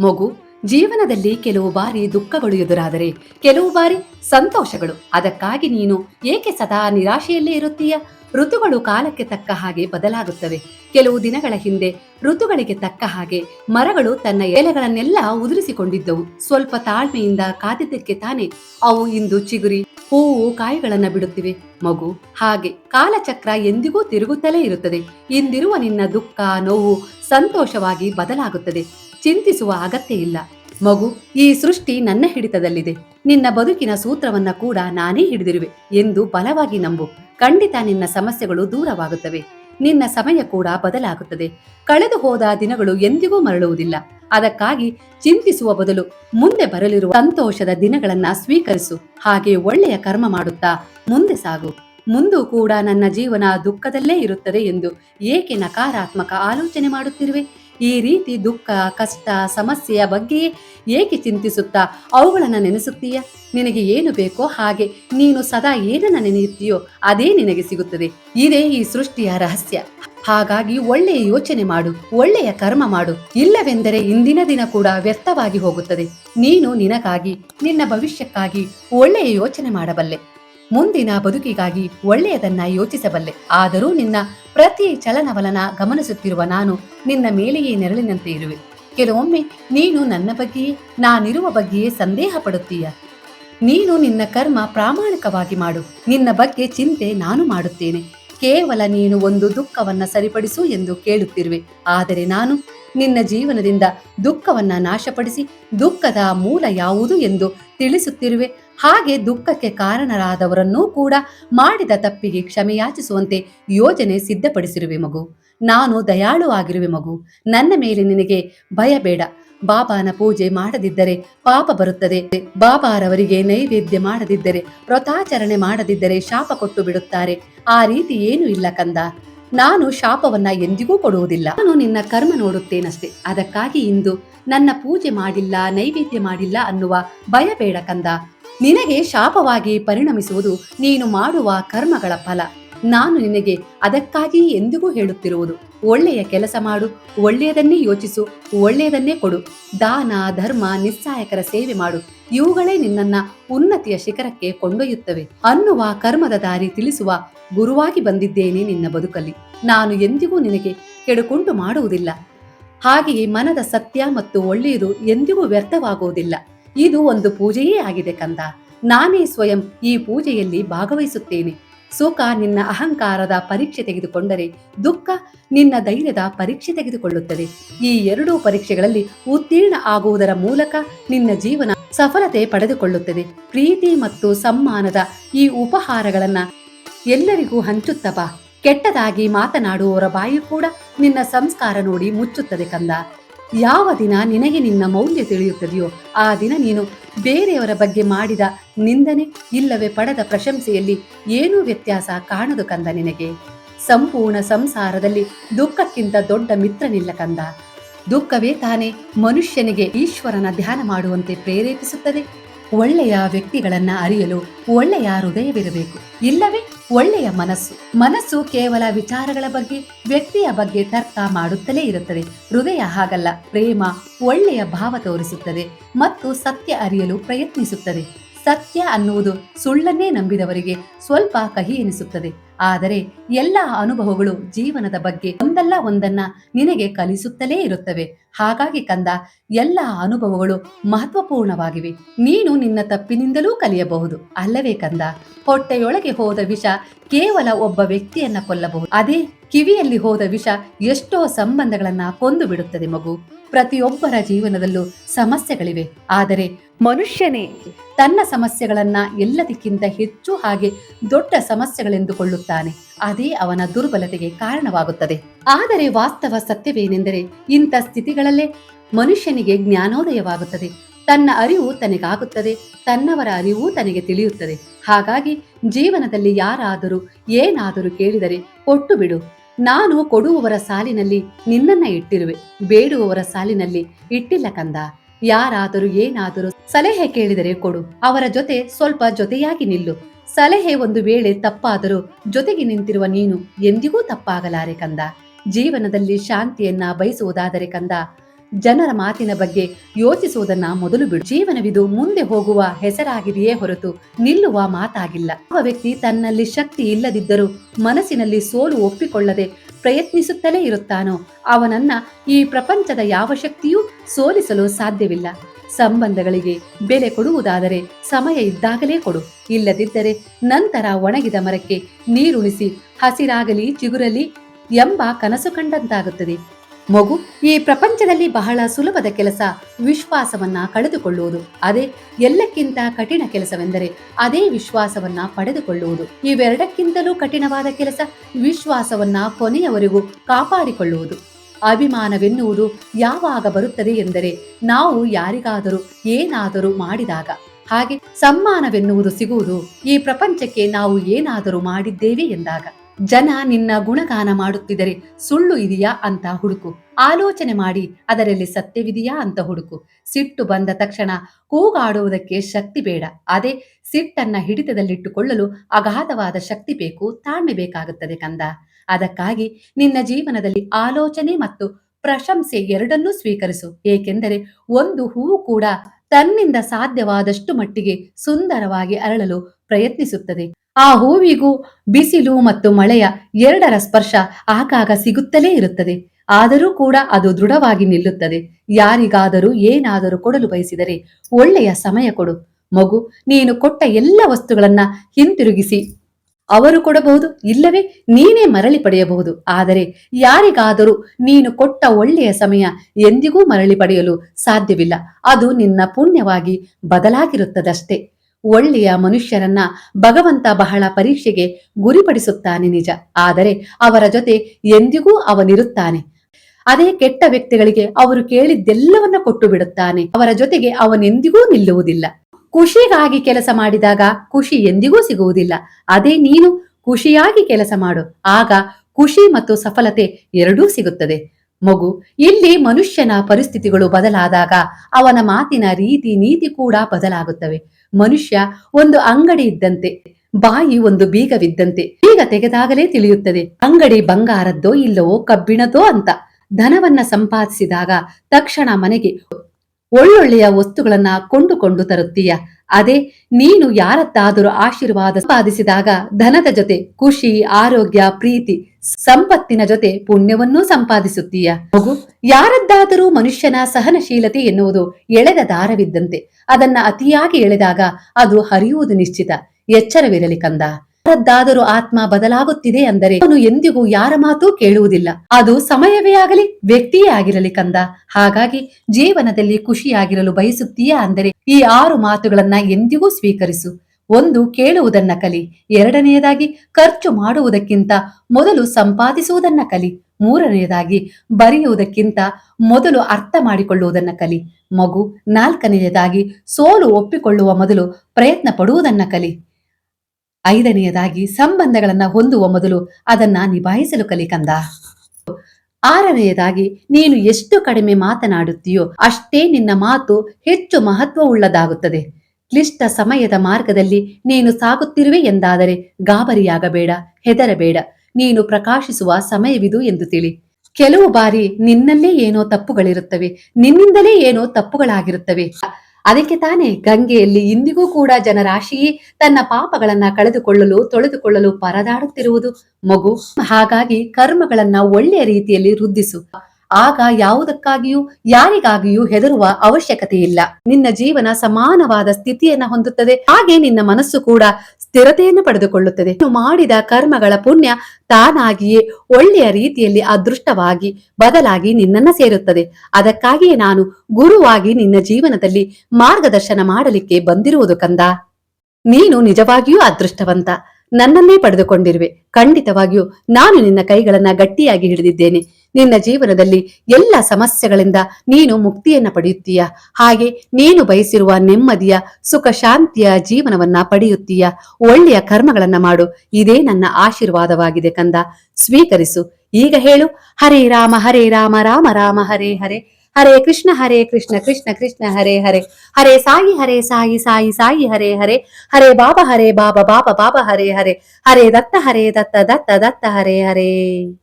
ಮಗು, ಜೀವನದಲ್ಲಿ ಕೆಲವು ಬಾರಿ ದುಃಖಗಳು ಎದುರಾದರೆ, ಕೆಲವು ಬಾರಿ ಸಂತೋಷಗಳು. ಅದಕ್ಕಾಗಿ ನೀನು ಏಕೆ ಸದಾ ನಿರಾಶೆಯಲ್ಲೇ ಇರುತ್ತೀಯ? ಋತುಗಳು ಕಾಲಕ್ಕೆ ತಕ್ಕ ಹಾಗೆ ಬದಲಾಗುತ್ತವೆ. ಕೆಲವು ದಿನಗಳ ಹಿಂದೆ ಋತುಗಳಿಗೆ ತಕ್ಕ ಹಾಗೆ ಮರಗಳು ತನ್ನ ಎಲೆಗಳನ್ನೆಲ್ಲ ಉದುರಿಸಿಕೊಂಡಿದ್ದವು. ಸ್ವಲ್ಪ ತಾಳ್ಮೆಯಿಂದ ಕಾದಿದ್ದಕ್ಕೆ ತಾನೆ ಅವು ಇಂದು ಚಿಗುರಿ, ಹೂವು, ಕಾಯಿಗಳನ್ನ ಬಿಡುತ್ತಿವೆ. ಮಗು, ಹಾಗೆ ಕಾಲಚಕ್ರ ಎಂದಿಗೂ ತಿರುಗುತ್ತಲೇ ಇರುತ್ತದೆ. ಇಂದಿರುವ ನಿನ್ನ ದುಃಖ, ನೋವು ಸಂತೋಷವಾಗಿ ಬದಲಾಗುತ್ತದೆ. ಚಿಂತಿಸುವ ಅಗತ್ಯ ಇಲ್ಲ. ಮಗು, ಈ ಸೃಷ್ಟಿ ನನ್ನ ಹಿಡಿತದಲ್ಲಿದೆ. ನಿನ್ನ ಬದುಕಿನ ಸೂತ್ರವನ್ನ ಕೂಡ ನಾನೇ ಹಿಡಿದಿರುವೆ ಎಂದು ಬಲವಾಗಿ ನಂಬು. ಖಂಡಿತ ನಿನ್ನ ಸಮಸ್ಯೆಗಳು ದೂರವಾಗುತ್ತವೆ. ನಿನ್ನ ಸಮಯ ಕೂಡ ಬದಲಾಗುತ್ತದೆ. ಕಳೆದು ಹೋದ ದಿನಗಳು ಎಂದಿಗೂ ಮರಳುವುದಿಲ್ಲ. ಅದಕ್ಕಾಗಿ ಚಿಂತಿಸುವ ಬದಲು ಮುಂದೆ ಬರಲಿರುವ ಸಂತೋಷದ ದಿನಗಳನ್ನ ಸ್ವೀಕರಿಸು. ಹಾಗೆ ಒಳ್ಳೆಯ ಕರ್ಮ ಮಾಡುತ್ತಾ ಮುಂದೆ ಸಾಗು. ಮುಂದೂ ಕೂಡ ನನ್ನ ಜೀವನ ದುಃಖದಲ್ಲೇ ಇರುತ್ತದೆ ಎಂದು ಏಕೆ ನಕಾರಾತ್ಮಕ ಆಲೋಚನೆ ಮಾಡುತ್ತಿರುವೆ? ಈ ರೀತಿ ದುಃಖ, ಕಷ್ಟ, ಸಮಸ್ಯೆಯ ಬಗ್ಗೆ ಏಕೆ ಚಿಂತಿಸುತ್ತಾ? ಅವುಗಳನ್ನು ನೆನೆಸುತ್ತೀಯ? ನಿನಗೆ ಏನು ಬೇಕೋ ಹಾಗೆ. ನೀನು ಸದಾ ಏನನ್ನ ನೆನೆಯುತ್ತೀಯೋ ಅದೇ ನಿನಗೆ ಸಿಗುತ್ತದೆ. ಇದೇ ಈ ಸೃಷ್ಟಿಯ ರಹಸ್ಯ. ಹಾಗಾಗಿ ಒಳ್ಳೆಯ ಯೋಚನೆ ಮಾಡು, ಒಳ್ಳೆಯ ಕರ್ಮ ಮಾಡು. ಇಲ್ಲವೆಂದರೆ ಇಂದಿನ ದಿನ ಕೂಡ ವ್ಯರ್ಥವಾಗಿ ಹೋಗುತ್ತದೆ. ನೀನು ನಿನಗಾಗಿ, ನಿನ್ನ ಭವಿಷ್ಯಕ್ಕಾಗಿ ಒಳ್ಳೆಯ ಯೋಚನೆ ಮಾಡಬಲ್ಲೆ. ಮುಂದಿನ ಬದುಕಿಗಾಗಿ ಒಳ್ಳೆಯದನ್ನ ಯೋಚಿಸಬಲ್ಲೆ. ಆದರೂ ನಿನ್ನ ಪ್ರತಿ ಚಲನವಲನ ಗಮನಿಸುತ್ತಿರುವ ನಾನು ನಿನ್ನ ಮೇಲೆಯೇ ನೆರಳಿನಂತೆ ಇರುವೆ. ಕೆಲವೊಮ್ಮೆ ನೀನು ನನ್ನ ಬಗ್ಗೆಯೇ ನಾನಿರುವ ಬಗ್ಗೆಯೇ ಸಂದೇಹ ಪಡುತ್ತೀಯ. ನೀನು ನಿನ್ನ ಕರ್ಮ ಪ್ರಾಮಾಣಿಕವಾಗಿ ಮಾಡು. ನಿನ್ನ ಬಗ್ಗೆ ಚಿಂತೆ ನಾನು ಮಾಡುತ್ತೇನೆ. ಕೇವಲ ನೀನು ಒಂದು ದುಃಖವನ್ನ ಸರಿಪಡಿಸು ಎಂದು ಕೇಳುತ್ತಿರುವೆ. ಆದರೆ ನಾನು ನಿನ್ನ ಜೀವನದಿಂದ ದುಃಖವನ್ನ ನಾಶಪಡಿಸಿ, ದುಃಖದ ಮೂಲ ಯಾವುದು ಎಂದು ತಿಳಿಸುತ್ತಿರುವೆ. ಹಾಗೆ ದುಃಖಕ್ಕೆ ಕಾರಣರಾದವರನ್ನೂ ಕೂಡ ಮಾಡಿದ ತಪ್ಪಿಗೆ ಕ್ಷಮೆಯಾಚಿಸುವಂತೆ ಯೋಜನೆ ಸಿದ್ಧಪಡಿಸಿರುವೆ ಮಗು. ನಾನು ದಯಾಳು ಆಗಿರುವೆ ಮಗು. ನನ್ನ ಮೇಲೆ ನಿನಗೆ ಭಯ ಬೇಡ. ಬಾಬಾನ ಪೂಜೆ ಮಾಡದಿದ್ದರೆ ಪಾಪ ಬರುತ್ತದೆ. ಬಾಬಾರವರಿಗೆ ನೈವೇದ್ಯ ಮಾಡದಿದ್ದರೆ, ವ್ರತಾಚರಣೆ ಮಾಡದಿದ್ದರೆ ಶಾಪ ಕೊಟ್ಟು ಬಿಡುತ್ತಾರೆ. ಆ ರೀತಿ ಏನೂ ಇಲ್ಲ ಕಂದ. ನಾನು ಶಾಪವನ್ನ ಎಂದಿಗೂ ಕೊಡುವುದಿಲ್ಲ. ನಾನು ನಿನ್ನ ಕರ್ಮ ನೋಡುತ್ತೇನಷ್ಟೇ. ಅದಕ್ಕಾಗಿ ಇಂದು ನನ್ನ ಪೂಜೆ ಮಾಡಿಲ್ಲ, ನೈವೇದ್ಯ ಮಾಡಿಲ್ಲ ಅನ್ನುವ ಭಯ ಬೇಡ ಕಂದ. ನಿನಗೆ ಶಾಪವಾಗಿ ಪರಿಣಮಿಸುವುದು ನೀನು ಮಾಡುವ ಕರ್ಮಗಳ ಫಲ. ನಾನು ನಿನಗೆ ಅದಕ್ಕಾಗಿ ಎಂದಿಗೂ ಹೇಳುತ್ತಿರುವುದು. ಒಳ್ಳೆಯ ಕೆಲಸ ಮಾಡು, ಒಳ್ಳೆಯದನ್ನೇ ಯೋಚಿಸು, ಒಳ್ಳೆಯದನ್ನೇ ಕೊಡು. ದಾನ, ಧರ್ಮ, ನಿಸ್ಸಾಯಕರ ಸೇವೆ ಮಾಡು. ಇವುಗಳೇ ನಿನ್ನನ್ನ ಉನ್ನತಿಯ ಶಿಖರಕ್ಕೆ ಕೊಂಡೊಯ್ಯುತ್ತವೆ. ಅನ್ನುವ ಕರ್ಮದ ದಾರಿ ತಿಳಿಸುವ ಗುರುವಾಗಿ ಬಂದಿದ್ದೇನೆ ನಿನ್ನ ಬದುಕಲ್ಲಿ. ನಾನು ಎಂದಿಗೂ ನಿನಗೆ ಕೆಡುಕುಂಟು ಮಾಡುವುದಿಲ್ಲ. ಹಾಗೆಯೇ ಮನದ ಸತ್ಯ ಮತ್ತು ಒಳ್ಳೆಯದು ಎಂದಿಗೂ ವ್ಯರ್ಥವಾಗುವುದಿಲ್ಲ. ಇದು ಒಂದು ಪೂಜೆಯೇ ಆಗಿದೆ ಕಂದ. ನಾನೇ ಸ್ವಯಂ ಈ ಪೂಜೆಯಲ್ಲಿ ಭಾಗವಹಿಸುತ್ತೇನೆ. ಸುಖ ನಿನ್ನ ಅಹಂಕಾರದ ಪರೀಕ್ಷೆ ತೆಗೆದುಕೊಂಡರೆ ದುಃಖ ನಿನ್ನ ಧೈರ್ಯದ ಪರೀಕ್ಷೆ ತೆಗೆದುಕೊಳ್ಳುತ್ತದೆ. ಈ ಎರಡೂ ಪರೀಕ್ಷೆಗಳಲ್ಲಿ ಉತ್ತೀರ್ಣ ಆಗುವುದರ ಮೂಲಕ ನಿನ್ನ ಜೀವನ ಸಫಲತೆ ಪಡೆದುಕೊಳ್ಳುತ್ತದೆ. ಪ್ರೀತಿ ಮತ್ತು ಸಮ್ಮಾನದ ಈ ಉಪಹಾರಗಳನ್ನ ಎಲ್ಲರಿಗೂ ಹಂಚುತ್ತ ಬಾ. ಕೆಟ್ಟದಾಗಿ ಮಾತನಾಡುವವರ ಬಾಯಿ ಕೂಡ ನಿನ್ನ ಸಂಸ್ಕಾರ ನೋಡಿ ಮುಚ್ಚುತ್ತದೆ ಕಂದ. ಯಾವ ದಿನ ನಿನಗೆ ನಿನ್ನ ಮೌಲ್ಯ ತಿಳಿಯುತ್ತದೆಯೋ ಆ ದಿನ ನೀನು ಬೇರೆಯವರ ಬಗ್ಗೆ ಮಾಡಿದ ನಿಂದನೆ ಇಲ್ಲವೇ ಪಡೆದ ಪ್ರಶಂಸೆಯಲ್ಲಿ ಏನೂ ವ್ಯತ್ಯಾಸ ಕಾಣದು ಕಂದ ನಿನಗೆ. ಸಂಪೂರ್ಣ ಸಂಸಾರದಲ್ಲಿ ದುಃಖಕ್ಕಿಂತ ದೊಡ್ಡ ಮಿತ್ರನಿಲ್ಲ ಕಂದ. ದುಃಖವೇ ತಾನೇ ಮನುಷ್ಯನಿಗೆ ಈಶ್ವರನ ಧ್ಯಾನ ಮಾಡುವಂತೆ ಪ್ರೇರೇಪಿಸುತ್ತದೆ. ಒಳ್ಳೆಯ ವ್ಯಕ್ತಿಗಳನ್ನ ಅರಿಯಲು ಒಳ್ಳೆಯ ಹೃದಯವಿರಬೇಕು. ಇಲ್ಲವೇ? ಒಳ್ಳೆಯ ಮನಸ್ಸು. ಮನಸ್ಸು ಕೇವಲ ವಿಚಾರಗಳ ಬಗ್ಗೆ, ವ್ಯಕ್ತಿಯ ಬಗ್ಗೆ ತರ್ಕ ಮಾಡುತ್ತಲೇ ಇರುತ್ತದೆ. ಹೃದಯ ಹಾಗಲ್ಲ, ಪ್ರೇಮ ಒಳ್ಳೆಯ ಭಾವ ತೋರಿಸುತ್ತದೆ ಮತ್ತು ಸತ್ಯ ಅರಿಯಲು ಪ್ರಯತ್ನಿಸುತ್ತದೆ. ಸತ್ಯ ಅನ್ನುವುದು ಸುಳ್ಳನ್ನೇ ನಂಬಿದವರಿಗೆ ಸ್ವಲ್ಪ ಕಹಿ ಎನಿಸುತ್ತದೆ. ಆದರೆ ಎಲ್ಲ ಅನುಭವಗಳು ಜೀವನದ ಬಗ್ಗೆ ಒಂದಲ್ಲ ಒಂದನ್ನ ನಿನಗೆ ಕಲಿಸುತ್ತಲೇ ಇರುತ್ತವೆ. ಹಾಗಾಗಿ ಕಂದ, ಎಲ್ಲ ಅನುಭವಗಳು ಮಹತ್ವಪೂರ್ಣವಾಗಿವೆ. ನೀನು ನಿನ್ನ ತಪ್ಪಿನಿಂದಲೂ ಕಲಿಯಬಹುದು. ಅಲ್ಲವೇ ಕಂದ, ಹೊಟ್ಟೆಯೊಳಗೆ ಹೋದ ವಿಷ ಕೇವಲ ಒಬ್ಬ ವ್ಯಕ್ತಿಯನ್ನ ಕೊಲ್ಲಬಹುದು. ಅದೇ ಕಿವಿಯಲ್ಲಿ ಹೋದ ವಿಷ ಎಷ್ಟೋ ಸಂಬಂಧಗಳನ್ನ ಕೊಂದು ಬಿಡುತ್ತದೆ ಮಗು. ಪ್ರತಿಯೊಬ್ಬರ ಜೀವನದಲ್ಲೂ ಸಮಸ್ಯೆಗಳಿವೆ. ಆದರೆ ಮನುಷ್ಯನೇ ತನ್ನ ಸಮಸ್ಯೆಗಳನ್ನ ಎಲ್ಲದಕ್ಕಿಂತ ಹೆಚ್ಚು ಹಾಗೆ ದೊಡ್ಡ ಸಮಸ್ಯೆಗಳೆಂದುಕೊಳ್ಳುತ್ತಾನೆ. ಅದೇ ಅವನ ದುರ್ಬಲತೆಗೆ ಕಾರಣವಾಗುತ್ತದೆ. ಆದರೆ ವಾಸ್ತವ ಸತ್ಯವೇನೆಂದರೆ ಇಂಥ ಸ್ಥಿತಿಗಳಲ್ಲೇ ಮನುಷ್ಯನಿಗೆ ಜ್ಞಾನೋದಯವಾಗುತ್ತದೆ. ತನ್ನ ಅರಿವು ತನಗಾಗುತ್ತದೆ. ತನ್ನವರ ಅರಿವು ತನಗೆ ತಿಳಿಯುತ್ತದೆ. ಹಾಗಾಗಿ ಜೀವನದಲ್ಲಿ ಯಾರಾದರೂ ಏನಾದರೂ ಕೇಳಿದರೆ ಕೊಟ್ಟು ಬಿಡು. ನಾನು ಕೊಡುವವರ ಸಾಲಿನಲ್ಲಿ ನಿನ್ನನ್ನ ಇಟ್ಟಿರುವೆ, ಬೇಡುವವರ ಸಾಲಿನಲ್ಲಿ ಇಟ್ಟಿಲ್ಲ ಕಂದ. ಯಾರಾದರೂ ಏನಾದರೂ ಸಲಹೆ ಕೇಳಿದರೆ ಕೊಡು, ಅವರ ಜೊತೆ ಸ್ವಲ್ಪ ಜೊತೆಯಾಗಿ ನಿಲ್ಲು. ಸಲಹೆ ಒಂದು ವೇಳೆ ತಪ್ಪಾದರೂ ಜೊತೆಗೆ ನಿಂತಿರುವ ನೀನು ಎಂದಿಗೂ ತಪ್ಪಾಗಲಾರೆ ಕಂದ. ಜೀವನದಲ್ಲಿ ಶಾಂತಿಯನ್ನ ಬಯಸುವುದಾದರೆ ಕಂದ ಜನರ ಮಾತಿನ ಬಗ್ಗೆ ಯೋಚಿಸುವುದನ್ನ ಮೊದಲು ಬಿಡು. ಜೀವನವಿದು ಮುಂದೆ ಹೋಗುವ ಹೆಸರಾಗಿದೆಯೇ ಹೊರತು ನಿಲ್ಲುವ ಮಾತಾಗಿಲ್ಲ. ಒಬ್ಬ ವ್ಯಕ್ತಿ ತನ್ನಲ್ಲಿ ಶಕ್ತಿ ಇಲ್ಲದಿದ್ದರೂ ಮನಸ್ಸಿನಲ್ಲಿ ಸೋಲು ಒಪ್ಪಿಕೊಳ್ಳದೆ ಪ್ರಯತ್ನಿಸುತ್ತಲೇ ಇರುತ್ತಾನೋ ಅವನನ್ನ ಈ ಪ್ರಪಂಚದ ಯಾವ ಶಕ್ತಿಯೂ ಸೋಲಿಸಲು ಸಾಧ್ಯವಿಲ್ಲ. ಸಂಬಂಧಗಳಿಗೆ ಬೆಲೆ ಕೊಡುವುದಾದರೆ ಸಮಯ ಇದ್ದಾಗಲೇ ಕೊಡು. ಇಲ್ಲದಿದ್ದರೆ ನಂತರ ಒಣಗಿದ ಮರಕ್ಕೆ ನೀರುಣಿಸಿ ಹಸಿರಾಗಲಿ ಚಿಗುರಲಿ ಎಂಬ ಕನಸು ಕಂಡಂತಾಗುತ್ತದೆ. ಮಗು, ಈ ಪ್ರಪಂಚದಲ್ಲಿ ಬಹಳ ಸುಲಭದ ಕೆಲಸ ವಿಶ್ವಾಸವನ್ನ ಕಳೆದುಕೊಳ್ಳುವುದು. ಅದೇ ಎಲ್ಲಕ್ಕಿಂತ ಕಠಿಣ ಕೆಲಸವೆಂದರೆ ಅದೇ ವಿಶ್ವಾಸವನ್ನ ಪಡೆದುಕೊಳ್ಳುವುದು. ಇವೆರಡಕ್ಕಿಂತಲೂ ಕಠಿಣವಾದ ಕೆಲಸ ವಿಶ್ವಾಸವನ್ನ ಕೊನೆಯವರೆಗೂ ಕಾಪಾಡಿಕೊಳ್ಳುವುದು. ಅಭಿಮಾನವೆನ್ನುವುದು ಯಾವಾಗ ಬರುತ್ತದೆ ಎಂದರೆ ನಾವು ಯಾರಿಗಾದರೂ ಏನಾದರೂ ಮಾಡಿದಾಗ. ಹಾಗೆ ಸಮ್ಮಾನವೆನ್ನುವುದು ಸಿಗುವುದು ಈ ಪ್ರಪಂಚಕ್ಕೆ ನಾವು ಏನಾದರೂ ಮಾಡಿದ್ದೇವೆ ಎಂದಾಗ. ಜನ ನಿನ್ನ ಗುಣಗಾನ ಮಾಡುತ್ತಿದ್ದರೆ ಸುಳ್ಳು ಇದೆಯಾ ಅಂತ ಹುಡುಕು. ಆಲೋಚನೆ ಮಾಡಿ, ಅದರಲ್ಲಿ ಸತ್ಯವಿದೆಯಾ ಅಂತ ಹುಡುಕು. ಸಿಟ್ಟು ಬಂದ ತಕ್ಷಣ ಕೂಗಾಡುವುದಕ್ಕೆ ಶಕ್ತಿ ಬೇಡ. ಅದೇ ಸಿಟ್ಟನ್ನ ಹಿಡಿತದಲ್ಲಿಟ್ಟುಕೊಳ್ಳಲು ಅಗಾಧವಾದ ಶಕ್ತಿ ಬೇಕು, ತಾಳ್ಮೆ ಬೇಕಾಗುತ್ತದೆ ಕಂದ. ಅದಕ್ಕಾಗಿ ನಿನ್ನ ಜೀವನದಲ್ಲಿ ಆಲೋಚನೆ ಮತ್ತು ಪ್ರಶಂಸೆ ಎರಡನ್ನೂ ಸ್ವೀಕರಿಸು. ಏಕೆಂದರೆ ಒಂದು ಹೂವು ಕೂಡ ತನ್ನಿಂದ ಸಾಧ್ಯವಾದಷ್ಟು ಮಟ್ಟಿಗೆ ಸುಂದರವಾಗಿ ಅರಳಲು ಪ್ರಯತ್ನಿಸುತ್ತದೆ. ಆ ಹೂವಿಗೂ ಬಿಸಿಲು ಮತ್ತು ಮಳೆಯ ಎರಡರ ಸ್ಪರ್ಶ ಆಗಾಗ ಸಿಗುತ್ತಲೇ ಇರುತ್ತದೆ. ಆದರೂ ಕೂಡ ಅದು ದೃಢವಾಗಿ ನಿಲ್ಲುತ್ತದೆ. ಯಾರಿಗಾದರೂ ಏನಾದರೂ ಕೊಡಲು ಬಯಸಿದರೆ ಒಳ್ಳೆಯ ಸಮಯ ಕೊಡು. ಮಗು, ನೀನು ಕೊಟ್ಟ ಎಲ್ಲ ವಸ್ತುಗಳನ್ನ ಹಿಂತಿರುಗಿಸಿ. ಅವರು ಕೊಡಬಹುದು, ಇಲ್ಲವೇ ನೀನೇ ಮರಳಿ ಪಡೆಯಬಹುದು. ಆದರೆ ಯಾರಿಗಾದರೂ ನೀನು ಕೊಟ್ಟ ಒಳ್ಳೆಯ ಸಮಯ ಎಂದಿಗೂ ಮರಳಿ ಪಡೆಯಲು ಸಾಧ್ಯವಿಲ್ಲ. ಅದು ನಿನ್ನ ಪುಣ್ಯವಾಗಿ ಬದಲಾಗಿರುತ್ತದಷ್ಟೇ. ಒಳ್ಳೆಯ ಮನುಷ್ಯರನ್ನ ಭಗವಂತ ಬಹಳ ಪರೀಕ್ಷೆಗೆ ಗುರಿಪಡಿಸುತ್ತಾನೆ ನಿಜ. ಆದರೆ ಅವರ ಜೊತೆ ಎಂದಿಗೂ ಅವನಿರುತ್ತಾನೆ. ಅದೇ ಕೆಟ್ಟ ವ್ಯಕ್ತಿಗಳಿಗೆ ಅವರು ಕೇಳಿದ್ದೆಲ್ಲವನ್ನ ಕೊಟ್ಟು ಬಿಡುತ್ತಾನೆ. ಅವರ ಜೊತೆಗೆ ಅವನೆಂದಿಗೂ ನಿಲ್ಲುವುದಿಲ್ಲ. ಖುಷಿಗಾಗಿ ಕೆಲಸ ಮಾಡಿದಾಗ ಖುಷಿ ಎಂದಿಗೂ ಸಿಗುವುದಿಲ್ಲ. ಅದೇ ನೀನು ಖುಷಿಯಾಗಿ ಕೆಲಸ ಮಾಡು. ಆಗ ಖುಷಿ ಮತ್ತು ಸಫಲತೆ ಎರಡೂ ಸಿಗುತ್ತದೆ. ಮಗು, ಇಲ್ಲಿ ಮನುಷ್ಯನ ಪರಿಸ್ಥಿತಿಗಳು ಬದಲಾದಾಗ ಅವನ ಮಾತಿನ ರೀತಿ ನೀತಿ ಕೂಡ ಬದಲಾಗುತ್ತವೆ. ಮನುಷ್ಯ ಒಂದು ಅಂಗಡಿ ಇದ್ದಂತೆ, ಬಾಯಿ ಒಂದು ಬೀಗವಿದ್ದಂತೆ ಬೀಗ ತೆಗೆದಾಗಲೇ ತಿಳಿಯುತ್ತದೆ. ಅಂಗಡಿ ಬಂಗಾರದ್ದೋ ಇಲ್ಲವೋ ಕಬ್ಬಿಣದೋ ಅಂತ ಧನವನ್ನ ಸಂಪಾದಿಸಿದಾಗ ತಕ್ಷಣ ಮನೆಗೆ ಒಳ್ಳೊಳ್ಳೆಯ ವಸ್ತುಗಳನ್ನ ಕೊಂಡುಕೊಂಡು ತರುತ್ತೀಯ. ಅದೇ ನೀನು ಯಾರತ್ತಾದರೂ ಆಶೀರ್ವಾದ ಸಂಪಾದಿಸಿದಾಗ ಧನದ ಜೊತೆ ಖುಷಿ, ಆರೋಗ್ಯ, ಪ್ರೀತಿ, ಸಂಪತ್ತಿನ ಜೊತೆ ಪುಣ್ಯವನ್ನೂ ಸಂಪಾದಿಸುತ್ತೀಯ. ಹಾಗೂ, ಯಾರದ್ದಾದರೂ ಮನುಷ್ಯನ ಸಹನಶೀಲತೆ ಎನ್ನುವುದು ಎಳೆದ ದಾರವಿದ್ದಂತೆ, ಅದನ್ನ ಅತಿಯಾಗಿ ಎಳೆದಾಗ ಅದು ಹರಿಯುವುದು ನಿಶ್ಚಿತ. ಎಚ್ಚರವಿರಲಿ ಕಂದ. ಯಾರದ್ದಾದರೂ ಆತ್ಮ ಬದಲಾಗುತ್ತಿದೆ ಅಂದರೆ ಅವನು ಎಂದಿಗೂ ಯಾರ ಮಾತೂ ಕೇಳುವುದಿಲ್ಲ. ಅದು ಸಮಯವೇ ಆಗಲಿ, ವ್ಯಕ್ತಿಯೇ ಆಗಿರಲಿ ಕಂದ. ಹಾಗಾಗಿ ಜೀವನದಲ್ಲಿ ಖುಷಿಯಾಗಿರಲು ಬಯಸುತ್ತೀಯಾ ಅಂದರೆ ಈ ಆರು ಮಾತುಗಳನ್ನ ಎಂದಿಗೂ ಸ್ವೀಕರಿಸು. ಒಂದು, ಕೇಳುವುದನ್ನ ಕಲಿ. ಎರಡನೆಯದಾಗಿ, ಖರ್ಚು ಮಾಡುವುದಕ್ಕಿಂತ ಮೊದಲು ಸಂಪಾದಿಸುವುದನ್ನ ಕಲಿ. ಮೂರನೆಯದಾಗಿ, ಬರೆಯುವುದಕ್ಕಿಂತ ಮೊದಲು ಅರ್ಥ ಮಾಡಿಕೊಳ್ಳುವುದನ್ನ ಕಲಿ. ಮಗು, ನಾಲ್ಕನೆಯದಾಗಿ, ಸೋಲು ಒಪ್ಪಿಕೊಳ್ಳುವ ಮೊದಲು ಪ್ರಯತ್ನ ಪಡುವುದನ್ನ ಕಲಿ. ಐದನೆಯದಾಗಿ ಸಂಬಂಧಗಳನ್ನ ಹೊಂದುವ ಮೊದಲು ಅದನ್ನ ನಿಭಾಯಿಸಲು ಕಲಿಕಂದ. ಆರನೆಯದಾಗಿ, ನೀನು ಎಷ್ಟು ಕಡಿಮೆ ಮಾತನಾಡುತ್ತೀಯೋ ಅಷ್ಟೇ ನಿನ್ನ ಮಾತು ಹೆಚ್ಚು ಮಹತ್ವವುಳ್ಳದಾಗುತ್ತದೆ. ಕ್ಲಿಷ್ಟ ಸಮಯದ ಮಾರ್ಗದಲ್ಲಿ ನೀನು ಸಾಗುತ್ತಿರುವೆ ಎಂದಾದರೆ ಗಾಬರಿಯಾಗಬೇಡ, ಹೆದರಬೇಡ. ನೀನು ಪ್ರಕಾಶಿಸುವ ಸಮಯವಿದು ಎಂದು ತಿಳಿ. ಕೆಲವು ಬಾರಿ ನಿನ್ನಲ್ಲೇ ಏನೋ ತಪ್ಪುಗಳಿರುತ್ತವೆ, ನಿನ್ನಿಂದಲೇ ಏನೋ ತಪ್ಪುಗಳಾಗಿರುತ್ತವೆ. ಅದಕ್ಕೆ ತಾನೇ ಗಂಗೆಯಲ್ಲಿ ಇಂದಿಗೂ ಕೂಡ ಜನರಾಶಿಯೇ ತನ್ನ ಪಾಪಗಳನ್ನ ಕಳೆದುಕೊಳ್ಳಲು, ತೊಳೆದುಕೊಳ್ಳಲು ಪರದಾಡುತ್ತಿರುವುದು. ಮಗು, ಹಾಗಾಗಿ ಕರ್ಮಗಳನ್ನ ಒಳ್ಳೆಯ ರೀತಿಯಲ್ಲಿ ವೃದ್ಧಿಸು. ಆಗ ಯಾವುದಕ್ಕಾಗಿಯೂ, ಯಾರಿಗಾಗಿಯೂ ಹೆದರುವ ಅವಶ್ಯಕತೆ ಇಲ್ಲ ನಿನ್ನ ಜೀವನ ಸಮಾನವಾದ ಸ್ಥಿತಿಯನ್ನ ಹೊಂದುತ್ತದೆ. ಹಾಗೆ ನಿನ್ನ ಮನಸ್ಸು ಕೂಡ ಸ್ಥಿರತೆಯನ್ನು ಪಡೆದುಕೊಳ್ಳುತ್ತದೆ. ಮಾಡಿದ ಕರ್ಮಗಳ ಪುಣ್ಯ ತಾನಾಗಿಯೇ ಒಳ್ಳೆಯ ರೀತಿಯಲ್ಲಿ ಅದೃಷ್ಟವಾಗಿ ಬದಲಾಗಿ ನಿನ್ನನ್ನ ಸೇರುತ್ತದೆ. ಅದಕ್ಕಾಗಿಯೇ ನಾನು ಗುರುವಾಗಿ ನಿನ್ನ ಜೀವನದಲ್ಲಿ ಮಾರ್ಗದರ್ಶನ ಮಾಡಲಿಕ್ಕೆ ಬಂದಿರುವುದು ಕಂದ. ನೀನು ನಿಜವಾಗಿಯೂ ಅದೃಷ್ಟವಂತ. ನನ್ನನ್ನೇ ಪಡೆದುಕೊಂಡಿರುವೆ. ಖಂಡಿತವಾಗಿಯೂ ನಾನು ನಿನ್ನ ಕೈಗಳನ್ನ ಗಟ್ಟಿಯಾಗಿ ಹಿಡಿದಿದ್ದೇನೆ. ನಿನ್ನ ಜೀವನದಲ್ಲಿ ಎಲ್ಲ ಸಮಸ್ಯೆಗಳಿಂದ ನೀನು ಮುಕ್ತಿಯನ್ನ ಪಡೆಯುತ್ತೀಯ. ಹಾಗೆ ನೀನು ಬಯಸಿರುವ ನೆಮ್ಮದಿಯ, ಸುಖ ಶಾಂತಿಯ ಜೀವನವನ್ನ ಪಡೆಯುತ್ತೀಯ. ಒಳ್ಳೆಯ ಕರ್ಮಗಳನ್ನ ಮಾಡು. ಇದೇ ನನ್ನ ಆಶೀರ್ವಾದವಾಗಿದೆ ಕಂದ. ಸ್ವೀಕರಿಸು. ಈಗ ಹೇಳು. ಹರೇ ರಾಮ ಹರೇ ರಾಮ ರಾಮ ರಾಮ, ಹರೇ ಹರೇ. ಹರೇ ಕೃಷ್ಣ ಹರೇ ಕೃಷ್ಣ ಕೃಷ್ಣ ಕೃಷ್ಣ, ಹರೇ ಹರೇ. ಹರೇ ಸಾಯಿ ಹರೇ ಸಾಯಿ ಸಾಯಿ ಸಾಯಿ, ಹರೇ ಹರೇ. ಹರೇ ಬಾಬಾ ಹರೇ ಬಾಬಾ ಬಾಬಾ ಬಾಬಾ, ಹರೇ ಹರೇ. ಹರೇ ದತ್ತ ಹರೇ ದತ್ತ ದತ್ತ ದತ್ತ, ಹರೇ ಹರೇ.